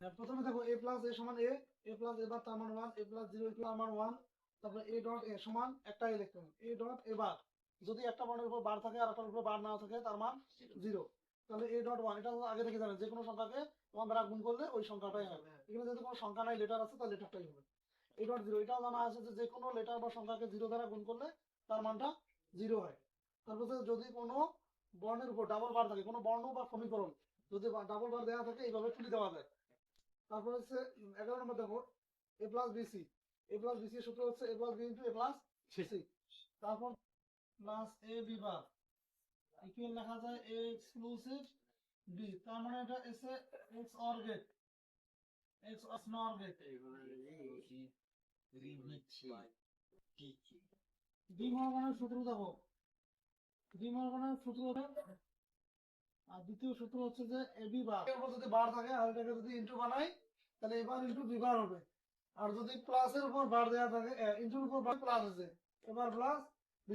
হ্যাঁ, প্রথমে দেখো এ প্লাস এ সমান এ এ প্লাস এ বার তার মান ওয়ান এ প্লাস জিরো তার মান ওয়ান তারপরে এ ডট এ সমান একটা ইলেকট্রন এ ডট এ বার যদি একটা বর্ণের উপর বার থাকে আর একটার উপর বার না থাকে তার মান জিরো তাহলে এ ডট ওয়ান এটা আগে থেকে জানেন যে কোনো সংখ্যাকে ওয়ান দ্বারা গুণ করলে ওই সংখ্যাটাই হবে। এখানে যদি কোনো সংখ্যা নাই লেটার আছে তাহলে লেটারটাই হবে। এ ডট জিরো এটাও জানা আছে যে যে কোনো লেটার বা সংখ্যাকে জিরো দ্বারা গুণ করলে তার মানটা জিরো হয়। তারপরে যদি কোনো বর্ণের উপর ডাবল বার থাকে কোনো বর্ণ বা সমীকরণ যদি ডাবল বার দেওয়া থাকে এইভাবে তুলে দেওয়া যায়। তারপর হচ্ছে এগারো নম্বর দেখো A plus BC A plus BC এর সূত্র হচ্ছে A plus B into A plus C. তারপর plus A B bar equal লেখা যায় এ এক্সক্লুসিভ বি তার মানে এটা এসে XOR gate XOR NOR gate মরগানের সূত্র দেখো। মরগানের সূত্র আর দ্বিতীয় সূত্র হচ্ছে যে এবি বার এর উপর যদি বার থাকে, আর এটাকে যদি ইনটু বানাই, তাহলে এবার ইনটু বি বার হবে। আর যদি প্লাসের উপর বার দেওয়া থাকে ইনটুর উপর প্লাস আছে এবার প্লাস